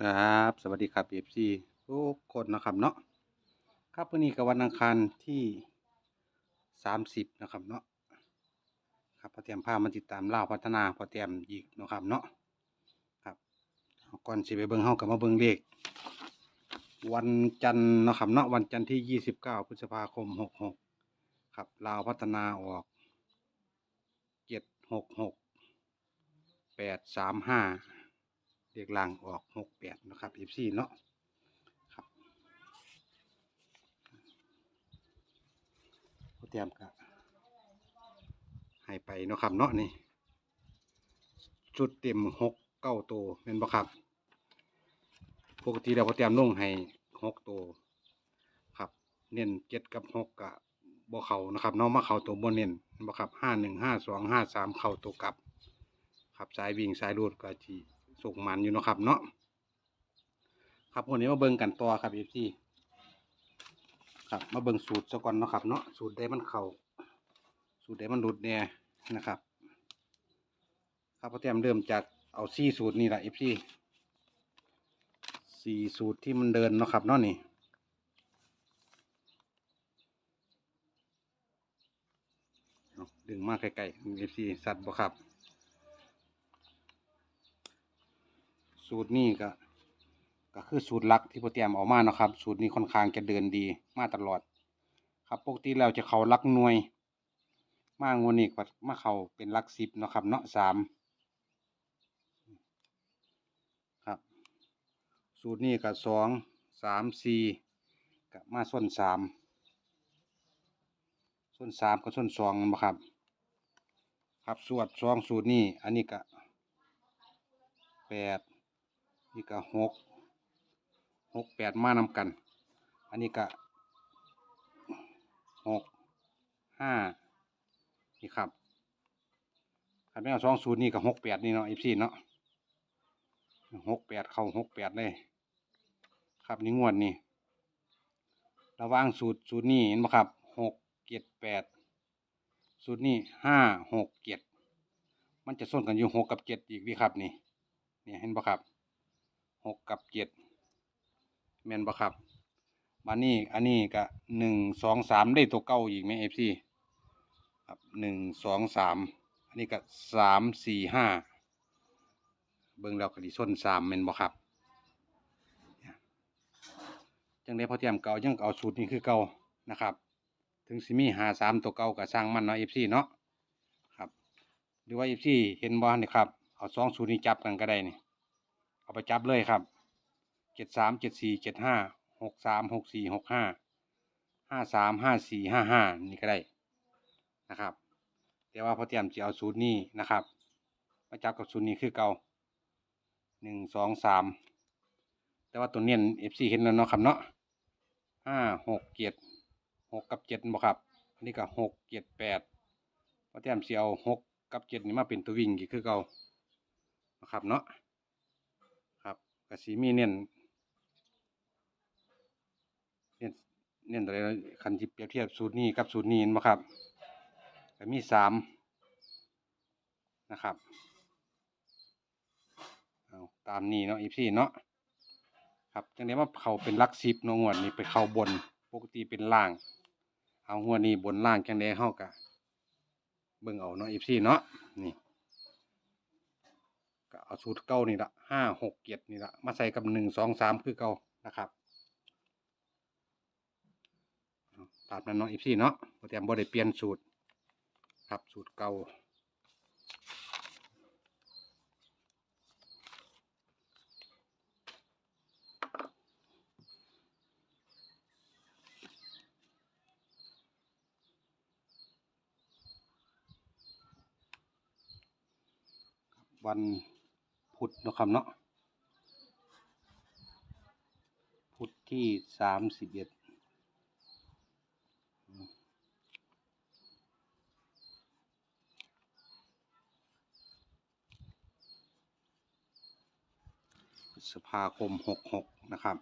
ครับ สวัสดีครับเอฟซีทุกคนนะครับเนาะครับวันนี้กับวันอังคารที่สามสิบนะครับเนาะครับพอเตรียมพามาติดตามเล่าพัฒนาพอเตรียมอีกนะครับเนาะครับก่อนสิไปเบิ่งเฮากับมาเบิ่งเลขวันจันทร์นะครับเนาะวันจันทร์ที่ยี่สิบเก้าพฤษภาคมหกหกครับลาวพัฒนาออกเจ็ดหกหกแปดสามห้า เรียกลางออกหกแปดนะครับเอฟซีเนาะครับโปรแกรมก็ให้ไปเนาะครับเนาะนี่ชุดเต็มหกเก้าตัวเป็นบ่ครับปกติเราโปรแกรมลงให้หกตัวครับ เน้นเจ็ดกับหกกะบ่เขานะครับเนาะมาเขาตัวบนเน้นเห็นบ่ครับห้าหนึ่งห้าสองห้าสามเข่าตัวกลับ ครับสายวิ่งสายรูดก็ที่ ส่งมันอยู่เนาะครับเนาะครับวันนี้มาเบิ่งกันต่อครับเอฟซีครับมาเบิ่งสูตรซะก่อนเนาะครับเนาะสูตรได้มันเข้าสูตรได้มันหลุดเนี่ยนะครับ ครับพอเตรียมเริ่มจากเอาซี่สูตรนี่แหละเอฟซีสี่สูตรที่มันเดินเนาะครับเนาะนี่ดึงมากไกลๆเอฟซีสัตว์บ่ครับ สูตรนี้ก็ก็คือสูตรหลักที่พ่อเตรียมออกมาเนาะครับ สูตรนี้ค่อนข้างจะเดินดีมาตลอด ครับปกติเราจะเขาหลักหน่วย มางวนี้ก็มาเขาเป็นลักสิบเนาะครับเนาะสามครับ สูตรนี้ก็สองสามสี่กับมาส่วนสามส่วนสามกับส่วนสองนบ่ครับ ครับสวนสองสูตรนี้อันนี้ก็แปด นี่ก็หกหกแปดมานำกัน อันนี้ก็หกห้านี่ครับขันไม่เอาสองสูตรนี่ก็หกแปดนี่เนาะอีพีเนาะหกแปดเข้าหกแปดเลยครับนี่งวดนี่ระว่างสูตรสูตรนี้เห็นไหมครับหกเจ็ดแปดสูตรนี้ห้าหกเจ็ดมันจะส้นกันอยู่หกกับเจ็ดอีกดีครับนี่นี่เห็นปะครับ หกกับเจ็ดแม่นบ่ครับบานนี้อันนี้ก็หนึ่งสองสามได้ตัวเก้าอีกไหมเอฟซีครับหนึ่งสองสามอันนี้ก็สามสี่ห้าเบิ่งแล้วก็ดีส้นสามแม่นบ่ครับจังได้พอเตรียมเก่ายังเอาสูตรนี้คือเก่านะครับ ถึงสิมีหาสามตัวเก่ากับสร้างมันเนาะเอฟซีเนาะครับ หรือว่าเอฟซีเห็นบ่นี่ครับเอาสองสูตรนี้จับกันก็ได้นี่ ไปจับเลยครับเจ็ดสามเจ็ดสี่เจ็ดห้าหกสามหกสี่หกห้าห้าสามห้าสี่ห้าห้านี่ก็ได้นะครับ แต่ว่าพอเตรียมจะเอาสูตรนี้นะครับ มาจับกับสูตรนี้คือเก่าหนึ่งสองสามแต่ว่าตัวเนียนเอฟซีเห็นแล้วเนาะครับเนาะห้าหกเจ็ดหกกับเจ็ดบ่ครับอันนี้ก็หกเจ็ดแปดพอเตรียมจะเอาหกกับเจ็ดนี่มาเป็นตัววิ่งอีกคือเก่านะครับเนาะ กสีมีเน้นเน้นเน้นอะไรคันที่เปรียบเทียบสูตรนี้กับสูตรนี้นบ่ครับก็มีสามนะครับเอาตามนี้เนาะอีพี่เนาะครับจังนี้ว่าเขาเป็นลักสิบเนาะงวดนี้ไปเข้าบนปกติเป็นล่าง เอางวนี้บนล่างจังไดเฮากะเบิ่งเอาเนาะอีพี่เนาะนี่ ก็เอาสูตรเก้านี่ละห้าหกเจ็ดนี่ละมาใส่กับหนึ่งสองสามคือเก้านะครับเอาตามนั้นเนาะอีพี่เนาะโปรแกรมบ่ได้เปลี่ยนสูตร ครับสูตรเก่าวัน พุธนะครับเนาะพุธที่สามสิบเอ็ดพฤษภาคมหกหกนะครับ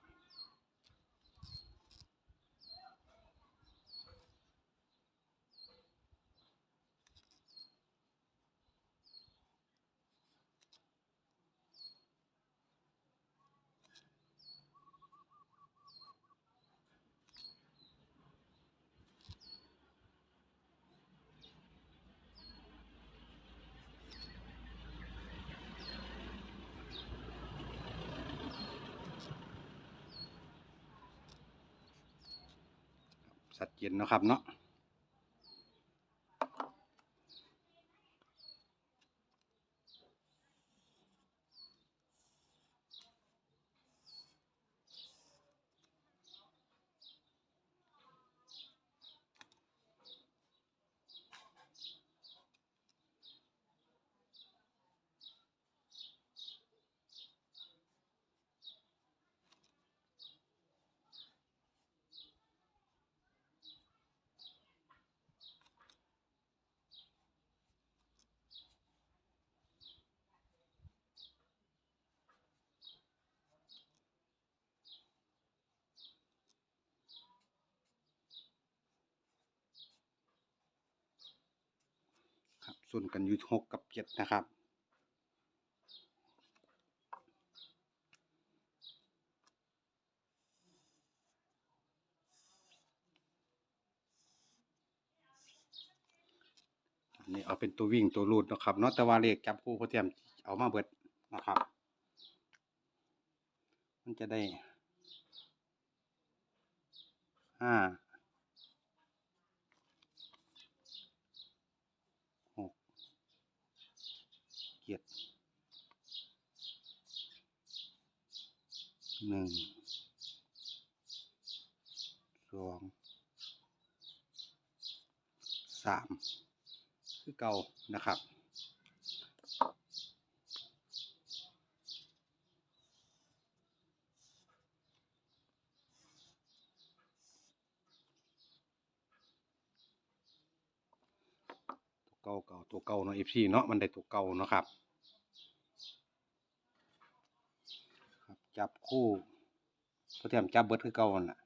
สัดเจนนะครับเนาะ ส่วนกันอยู่หกกับเจ็ดนะครับ อันนี้เอาเป็นตัววิ่งตัวรูดนะครับเนาะแต่ว่าเลขจับคู่เขาเตรียมเอามาเบิดนะครับ มันจะได้ห้าหกเจ็ด หนึ่งสองสามคือเก่านะครับตัวเก่าเก่าตัวเก่าเนาะ FC เนาะมันได้ตัวเก่าเนาะครับครับ จับคู่เขาเตรียมจับเบิดคือเก่านั่นล่ะ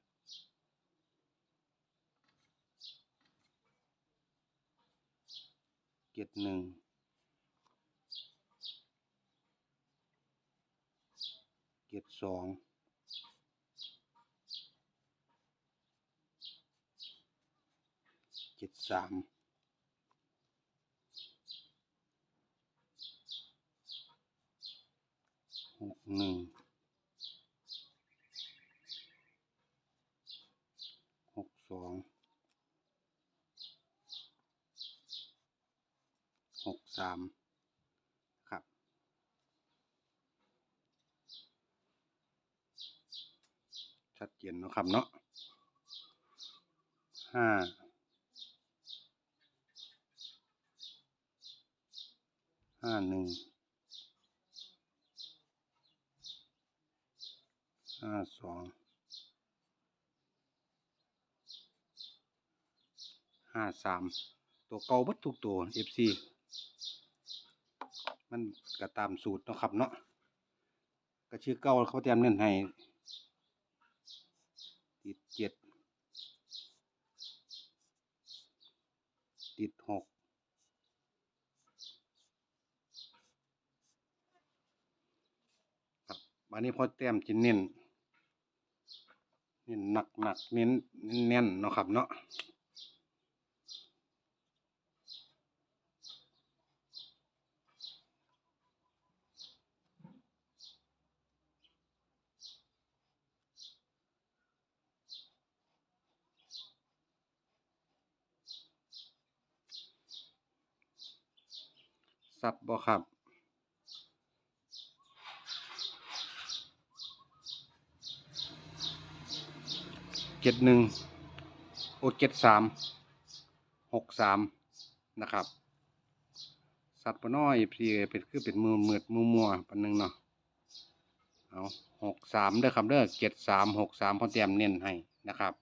เจ็ดหนึ่งเจ็ดสองเจ็ดสามหกหนึ่งหกส องหกสามครับ ชัดเจนนะครับเนาะห้าห้าหนึ่งห้าสอง ห้าสามตัวเก่าบัดทุกตัว FC มันก็ตามสูตรเนาะครับเนาะก็ชื่อเก่าเขาเตรียมเน้นให้ติดเจ็ดติดหกครับวันนี้พอเตรียมจะเน้นเน้นหนักหนักเน้นแน่นเนาะครับเนาะ สัตว์บ่ครับเจ็ดหนึ่งโอเจ็ดสามหกสามนะครับ สัตว์ปน้อยพี่เป็นคือเป็นมือมืดมือมัวปันหนึ่งเนาะเอาหกสามเด้อครับเด้อเจ็ดสามหกสามพอเตรียมเน้นให้นะครับ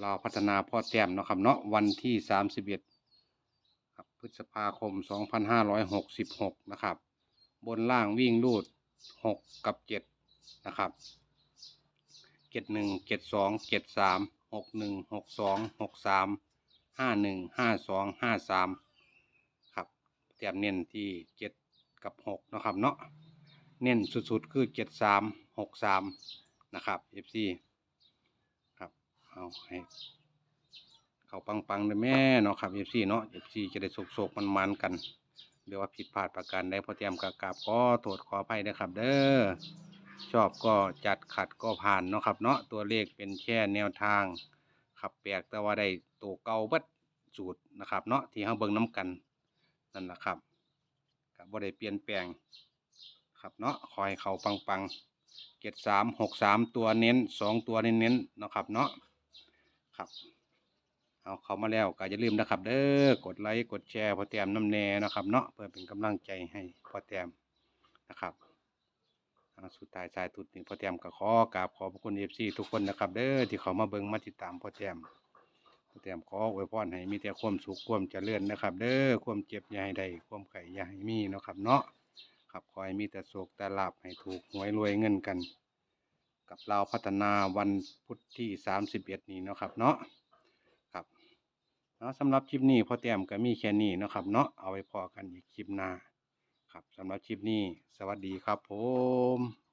เราพัฒนาพ่อแต้มเนาะครับเนาะวันที่สามสิบเอ็ดพฤษภาคมสองพันห้าร้อยหกสิบหกนะครับ บนล่างวิ่งรูดหกกับเจ็ดนะครับเจ็ดหนึ่งเจ็ดสองเจ็ดสามหกหนึ่งหกสองหกสามห้าหนึ่งห้าสองห้าสามครับเตรียมเน้นที่เจ็ดกับหกนะครับเนาะเน้นสุดๆคือเจ็ดสามหกสามนะครับ FC ครับ เอาให้เขาปังๆเลยแม่เนาะครับ FC เนาะ FC จะได้โศกๆมันๆกันหรือว่าผิดพลาดประการใดพอเตรียมกราบขอโทษขออภัยนะครับ เด้อชอบก็จัดขัดก็ผ่านเนาะครับ เนาะตัวเลขเป็นแค่แนวทางครับแปลกแต่ว่าได้ตัวเก่าบัดสูตรนะครับ เนาะที่เฮาเบิ่งน้กันนั่นแหละครับก็บ่ได้เปลี่ยนแปลงครับเนาะคอยเขาปังปังเจ็ดสามหกสามตัวเน้นสองตัวเน้นเน้นๆเนาะครับเนาะ ครับเอาเขามาแล้วก็อย่าลืมนะครับ เด้อกดไลค์กดแชร์พอแต้มน้ำแน่นะครับ เนาะเพื่อเป็นกำลังใจให้พอแต้มนะครับสุดท้ายสายทุดนี่พอแต้มก็ขอกราบขอบพระคุณเอฟซีทุกคนนะครับ เด้อที่เขามาเบิ่งมาติดตามพอแต้มพอแต้มขออวยพรให้มีแต่ความสุขความเจริญนะครับ เด้อความเจ็บอย่าให้ได้ความไข่อย่าให้มีนะครับ เนาะครับขอให้มีแต่โศกแต่ลาบให้ถูกหวยรวยเงินกัน กับเราพัฒนาวันพุธที่สามสิบเอ็ดนี้เนาะครับเนาะครับเนาะสำหรับคลิปนี้พอแต้มก็มีแค่นี้เนาะครับเนาะเอาไว้พอกันอีกคลิปหน้าครับสำหรับคลิปนี้ สวัสดีครับผม